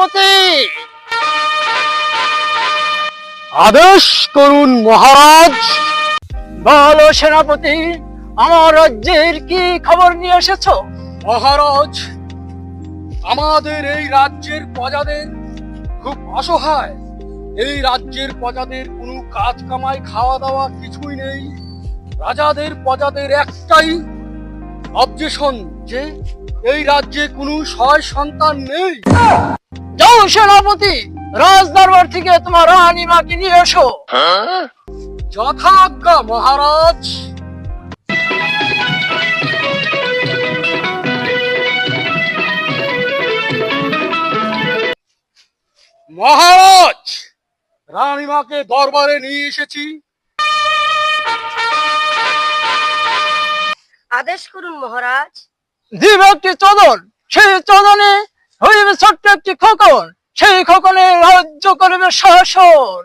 সেনাপতি আদেশ করুন মহারাজ। বলো সেনাপতি আমার রাজ্যের কি খবর নিয়ে এসেছ? মহারাজ আমাদের এই রাজ্যের প্রজাদের খুব অসহায়। এই রাজ্যের প্রজাদের কোনো কাজ কামাই খাওয়া দাওয়া কিছুই নেই। রাজাদের প্রজাদের একটাই অবজেশন যে এই রাজ্যে কোনো সয় সন্তান নেই। সেনাপতি রাজ দরবার থেকে তোমার রানী রানীমাকে নিয়ে এসো। যথাজ্ঞা মহারাজ। মহারাজ রানীমাকে দরবারে নিয়ে এসেছি। আদেশ করুন মহারাজ। দিবে একটি চদন সেই চদনে হইবে ছোট্ট একটি খোকন। সেই খোকনে রাজ্য করবে শাসন।